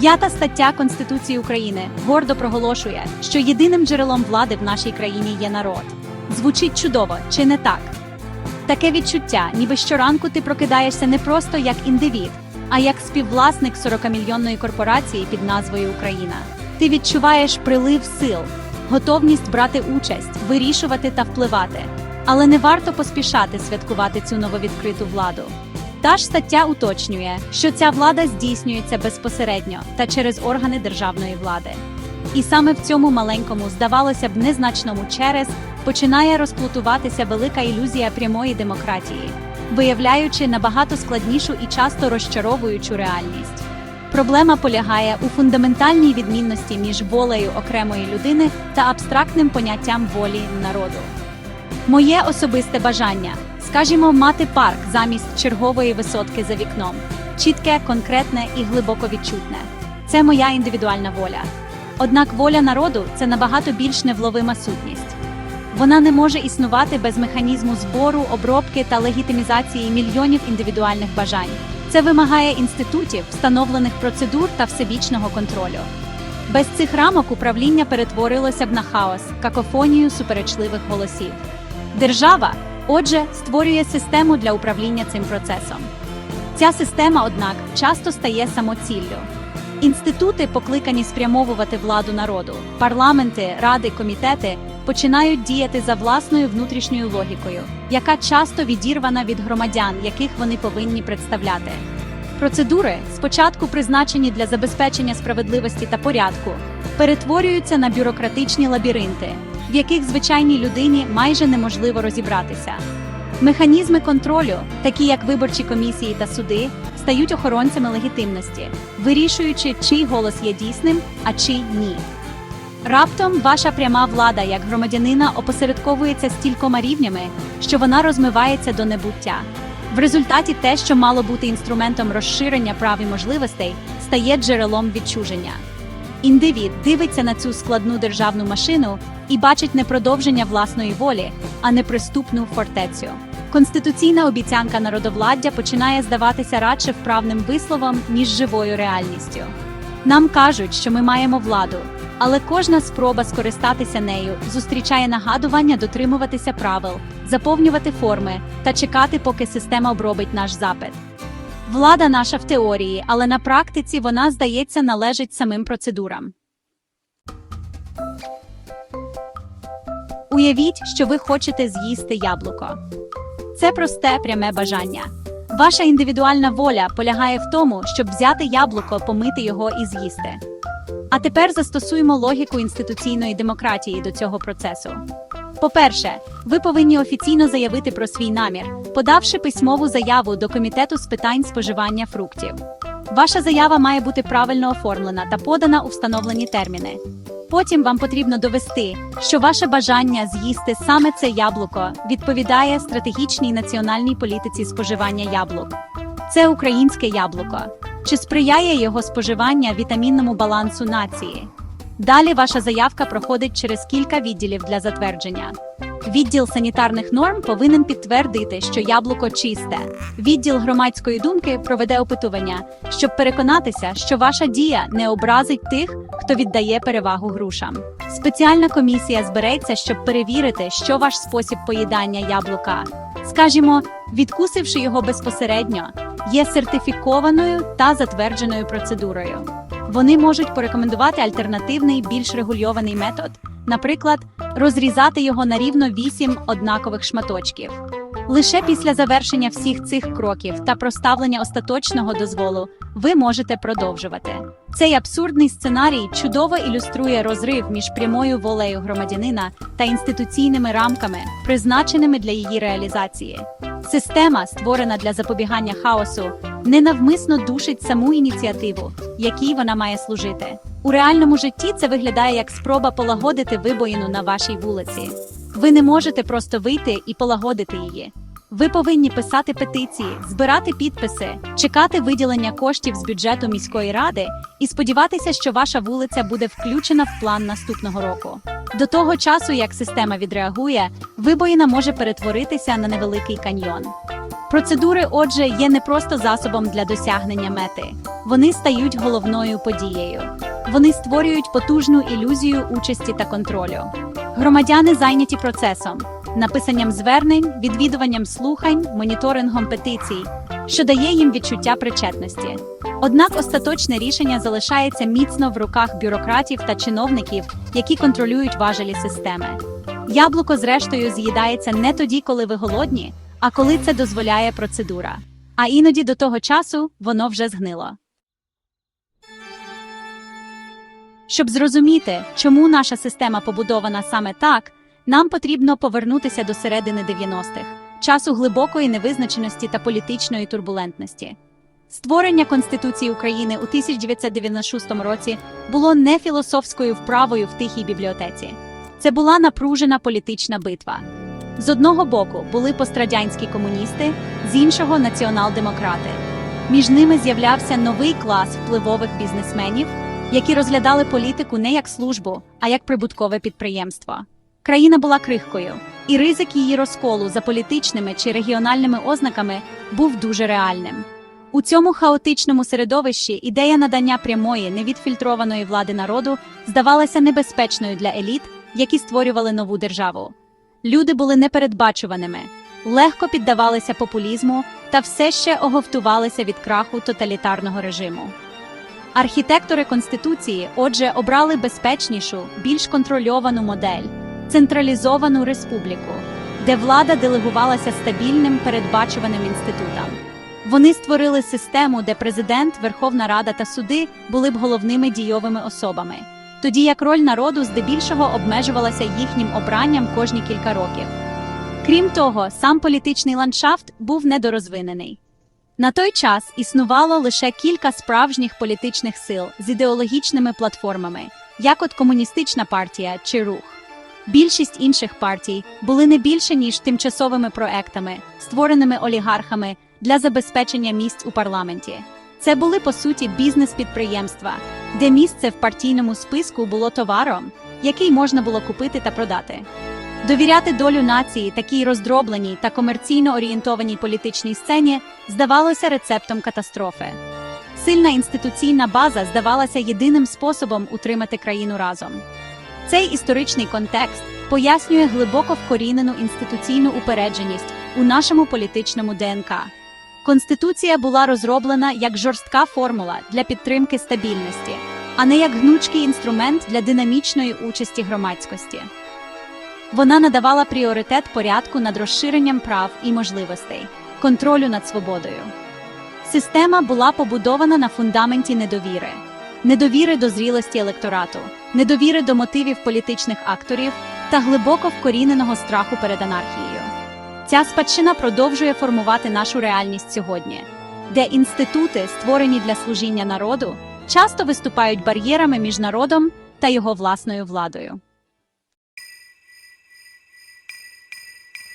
П'ята стаття Конституції України гордо проголошує, що єдиним джерелом влади в нашій країні є народ. Звучить чудово, чи не так? Таке відчуття, ніби щоранку ти прокидаєшся не просто як індивід, а як співвласник 40-мільйонної корпорації під назвою Україна. Ти відчуваєш прилив сил, готовність брати участь, вирішувати та впливати. Але не варто поспішати святкувати цю нововідкриту владу. Та ж стаття уточнює, що ця влада здійснюється безпосередньо та через органи державної влади. І саме в цьому маленькому, здавалося б, незначному через починає розплутуватися велика ілюзія прямої демократії, виявляючи набагато складнішу і часто розчаровуючу реальність. Проблема полягає у фундаментальній відмінності між волею окремої людини та абстрактним поняттям волі народу. Моє особисте бажання, скажімо, мати парк замість чергової висотки за вікном, чітке, конкретне і глибоко відчутне. Це моя індивідуальна воля. Однак воля народу це набагато більш невловима сутність. Вона не може існувати без механізму збору, обробки та легітимізації мільйонів індивідуальних бажань. Це вимагає інститутів, встановлених процедур та всебічного контролю. Без цих рамок управління перетворилося б на хаос, какофонію суперечливих голосів. Держава, отже, створює систему для управління цим процесом. Ця система, однак, часто стає самоціллю. Інститути, покликані спрямовувати владу народу, парламенти, ради, комітети починають діяти за власною внутрішньою логікою, яка часто відірвана від громадян, яких вони повинні представляти. Процедури, спочатку призначені для забезпечення справедливості та порядку, перетворюються на бюрократичні лабіринти, в яких звичайній людині майже неможливо розібратися. Механізми контролю, такі як виборчі комісії та суди, стають охоронцями легітимності, вирішуючи, чий голос є дійсним, а чий ні. Раптом ваша пряма влада як громадянина опосередковується стількома рівнями, що вона розмивається до небуття. В результаті те, що мало бути інструментом розширення прав і можливостей, стає джерелом відчуження. Індивід дивиться на цю складну державну машину і бачить не продовження власної волі, а неприступну фортецю. Конституційна обіцянка народовладдя починає здаватися радше вправним висловом, ніж живою реальністю. Нам кажуть, що ми маємо владу, але кожна спроба скористатися нею зустрічає нагадування дотримуватися правил, заповнювати форми та чекати, поки система обробить наш запит. Влада наша в теорії, але на практиці вона, здається, належить самим процедурам. Уявіть, що ви хочете з'їсти яблуко. Це просте пряме бажання. Ваша індивідуальна воля полягає в тому, щоб взяти яблуко, помити його і з'їсти. А тепер застосуємо логіку інституційної демократії до цього процесу. По-перше, ви повинні офіційно заявити про свій намір, подавши письмову заяву до комітету з питань споживання фруктів. Ваша заява має бути правильно оформлена та подана у встановлені терміни. Потім вам потрібно довести, що ваше бажання з'їсти саме це яблуко відповідає стратегічній національній політиці споживання яблук. Це українське яблуко. Чи сприяє його споживання вітамінному балансу нації? Далі ваша заявка проходить через кілька відділів для затвердження. Відділ санітарних норм повинен підтвердити, що яблуко чисте. Відділ громадської думки проведе опитування, щоб переконатися, що ваша дія не образить тих, хто віддає перевагу грушам. Спеціальна комісія збереться, щоб перевірити, що ваш спосіб поїдання яблука. Скажімо, відкусивши його безпосередньо, є сертифікованою та затвердженою процедурою. Вони можуть порекомендувати альтернативний, більш регульований метод, наприклад, розрізати його на рівно 8 однакових шматочків. Лише після завершення всіх цих кроків та проставлення остаточного дозволу ви можете продовжувати. Цей абсурдний сценарій чудово ілюструє розрив між прямою волею громадянина та інституційними рамками, призначеними для її реалізації. Система, створена для запобігання хаосу, ненавмисно душить саму ініціативу, якій вона має служити. У реальному житті це виглядає як спроба полагодити вибоїну на вашій вулиці. Ви не можете просто вийти і полагодити її. Ви повинні писати петиції, збирати підписи, чекати виділення коштів з бюджету міської ради і сподіватися, що ваша вулиця буде включена в план наступного року. До того часу, як система відреагує, вибоїна може перетворитися на невеликий каньйон. Процедури, отже, є не просто засобом для досягнення мети, вони стають головною подією. Вони створюють потужну ілюзію участі та контролю. Громадяни зайняті процесом, написанням звернень, відвідуванням слухань, моніторингом петицій, що дає їм відчуття причетності. Однак остаточне рішення залишається міцно в руках бюрократів та чиновників, які контролюють важелі системи. Яблуко, зрештою, з'їдається не тоді, коли ви голодні, а коли це дозволяє процедура. А іноді до того часу воно вже згнило. Щоб зрозуміти, чому наша система побудована саме так, нам потрібно повернутися до середини 90-х, часу глибокої невизначеності та політичної турбулентності. Створення Конституції України у 1996 році було не філософською вправою в тихій бібліотеці. Це була напружена політична битва. З одного боку були пострадянські комуністи, з іншого націонал-демократи. Між ними з'являвся новий клас впливових бізнесменів, які розглядали політику не як службу, а як прибуткове підприємство. Країна була крихкою, і ризик її розколу за політичними чи регіональними ознаками був дуже реальним. У цьому хаотичному середовищі ідея надання прямої, невідфільтрованої влади народу здавалася небезпечною для еліт, які створювали нову державу. Люди були непередбачуваними, легко піддавалися популізму та все ще оговтувалися від краху тоталітарного режиму. Архітектори Конституції, отже, обрали безпечнішу, більш контрольовану модель централізовану республіку, де влада делегувалася стабільним передбачуваним інститутам. Вони створили систему, де президент, Верховна Рада та суди були б головними дійовими особами, тоді як роль народу здебільшого обмежувалася їхнім обранням кожні кілька років. Крім того, сам політичний ландшафт був недорозвинений. На той час існувало лише кілька справжніх політичних сил з ідеологічними платформами, як от комуністична партія чи рух. Більшість інших партій були не більше ніж тимчасовими проектами, створеними олігархами для забезпечення місць у парламенті. Це були по суті бізнес-підприємства, де місце в партійному списку було товаром, який можна було купити та продати. Довіряти долю нації такій роздробленій та комерційно орієнтованій політичній сцені здавалося рецептом катастрофи. Сильна інституційна база здавалася єдиним способом утримати країну разом. Цей історичний контекст пояснює глибоко вкорінену інституційну упередженість у нашому політичному ДНК. Конституція була розроблена як жорстка формула для підтримки стабільності, а не як гнучкий інструмент для динамічної участі громадськості. Вона надавала пріоритет порядку над розширенням прав і можливостей, контролю над свободою. Система була побудована на фундаменті недовіри, недовіри до зрілості електорату, недовіри до мотивів політичних акторів та глибоко вкоріненого страху перед анархією. Ця спадщина продовжує формувати нашу реальність сьогодні, де інститути, створені для служіння народу, часто виступають бар'єрами між народом та його власною владою.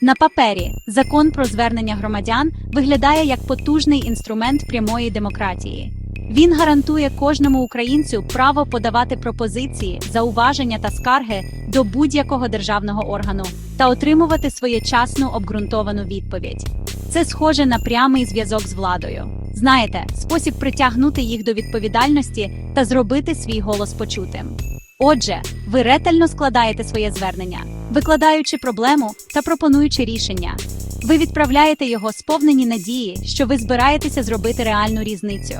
На папері закон про звернення громадян виглядає як потужний інструмент прямої демократії. Він гарантує кожному українцю право подавати пропозиції, зауваження та скарги до будь-якого державного органу та отримувати своєчасну обґрунтовану відповідь. Це схоже на прямий зв'язок з владою. Знаєте, спосіб притягнути їх до відповідальності та зробити свій голос почутим. Отже, ви ретельно складаєте своє звернення, викладаючи проблему та пропонуючи рішення. Ви відправляєте його сповнені надії, що ви збираєтеся зробити реальну різницю.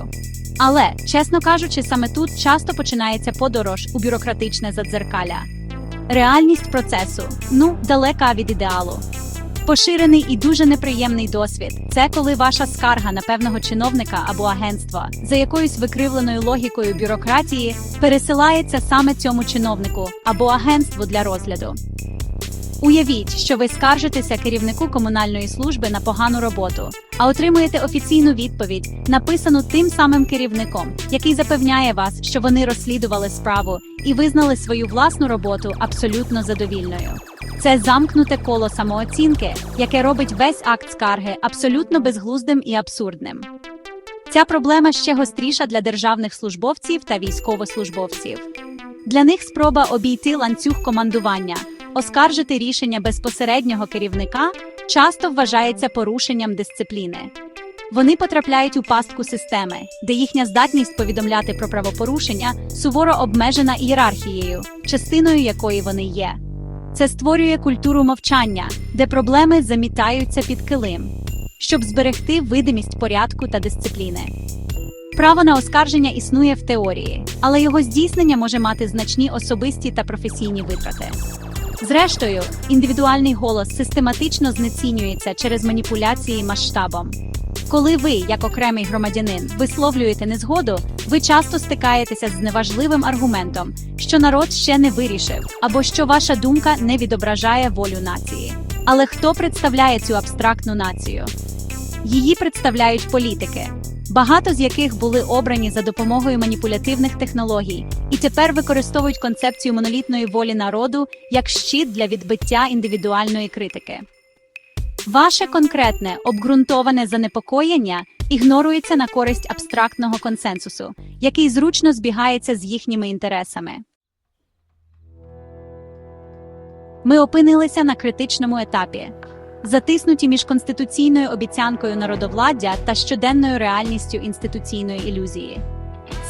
Але, чесно кажучи, саме тут часто починається подорож у бюрократичне задзеркаля. Реальність процесу ну далека від ідеалу. Поширений і дуже неприємний досвід це коли ваша скарга на певного чиновника або агентства за якоюсь викривленою логікою бюрократії пересилається саме цьому чиновнику або агентству для розгляду. Уявіть, що ви скаржитеся керівнику комунальної служби на погану роботу, а отримуєте офіційну відповідь, написану тим самим керівником, який запевняє вас, що вони розслідували справу і визнали свою власну роботу абсолютно задовільною. Це замкнуте коло самооцінки, яке робить весь акт скарги абсолютно безглуздим і абсурдним. Ця проблема ще гостріша для державних службовців та військовослужбовців. Для них спроба обійти ланцюг командування, оскаржити рішення безпосереднього керівника часто вважається порушенням дисципліни. Вони потрапляють у пастку системи, де їхня здатність повідомляти про правопорушення суворо обмежена ієрархією, частиною якої вони є. Це створює культуру мовчання, де проблеми замітаються під килим, щоб зберегти видимість порядку та дисципліни. Право на оскарження існує в теорії, але його здійснення може мати значні особисті та професійні витрати. Зрештою, індивідуальний голос систематично знецінюється через маніпуляції масштабом. Коли ви, як окремий громадянин, висловлюєте незгоду, ви часто стикаєтеся з неважливим аргументом, що народ ще не вирішив, або що ваша думка не відображає волю нації. Але хто представляє цю абстрактну націю? Її представляють політики, багато з яких були обрані за допомогою маніпулятивних технологій, і тепер використовують концепцію монолітної волі народу як щит для відбиття індивідуальної критики. Ваше конкретне обґрунтоване занепокоєння ігнорується на користь абстрактного консенсусу, який зручно збігається з їхніми інтересами. Ми опинилися на критичному етапі, затиснуті між конституційною обіцянкою народовладдя та щоденною реальністю інституційної ілюзії.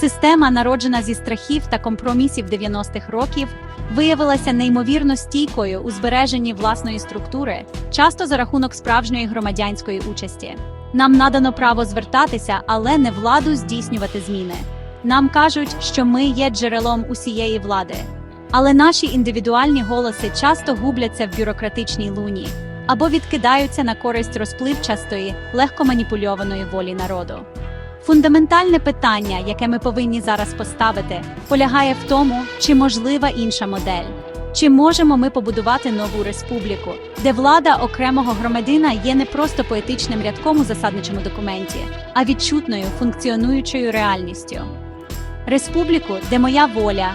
Система, народжена зі страхів та компромісів 90-х років, виявилася неймовірно стійкою у збереженні власної структури, часто за рахунок справжньої громадянської участі. Нам надано право звертатися, але не владу здійснювати зміни. Нам кажуть, що ми є джерелом усієї влади. Але наші індивідуальні голоси часто губляться в бюрократичній луні або відкидаються на користь розпливчастої, легко маніпульованої волі народу. Фундаментальне питання, яке ми повинні зараз поставити, полягає в тому, чи можлива інша модель. Чи можемо ми побудувати нову республіку, де влада окремого громадина є не просто поетичним рядком у засадничому документі, а відчутною функціонуючою реальністю? Республіку, де моя воля,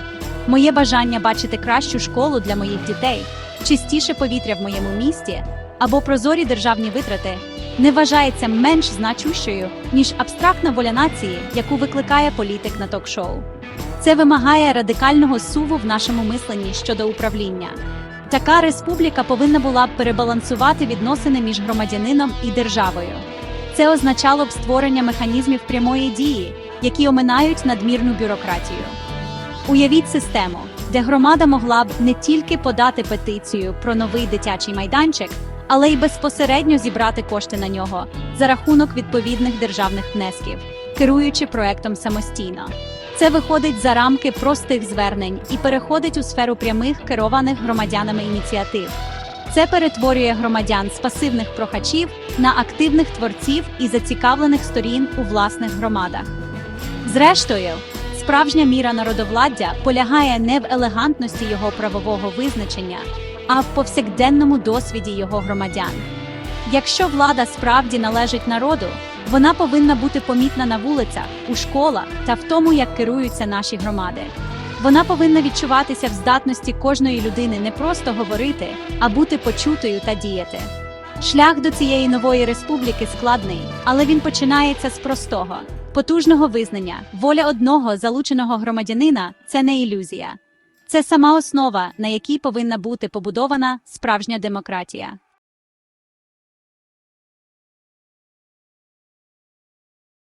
моє бажання бачити кращу школу для моїх дітей, чистіше повітря в моєму місті або прозорі державні витрати не вважається менш значущою, ніж абстрактна воля нації, яку викликає політик на ток-шоу. Це вимагає радикального суву в нашому мисленні щодо управління. Така республіка повинна була б перебалансувати відносини між громадянином і державою. Це означало б створення механізмів прямої дії, які оминають надмірну бюрократію. Уявіть систему, де громада могла б не тільки подати петицію про новий дитячий майданчик, але й безпосередньо зібрати кошти на нього за рахунок відповідних державних внесків, керуючи проектом самостійно. Це виходить за рамки простих звернень і переходить у сферу прямих керованих громадянами ініціатив. Це перетворює громадян з пасивних прохачів на активних творців і зацікавлених сторін у власних громадах. Зрештою, справжня міра народовладдя полягає не в елегантності його правового визначення, а в повсякденному досвіді його громадян. Якщо влада справді належить народу, вона повинна бути помітна на вулицях, у школах та в тому, як керуються наші громади. Вона повинна відчуватися в здатності кожної людини не просто говорити, а бути почутою та діяти. Шлях до цієї нової республіки складний, але він починається з простого, потужного визнання. Воля одного залученого громадянина це не ілюзія. Це сама основа, на якій повинна бути побудована справжня демократія.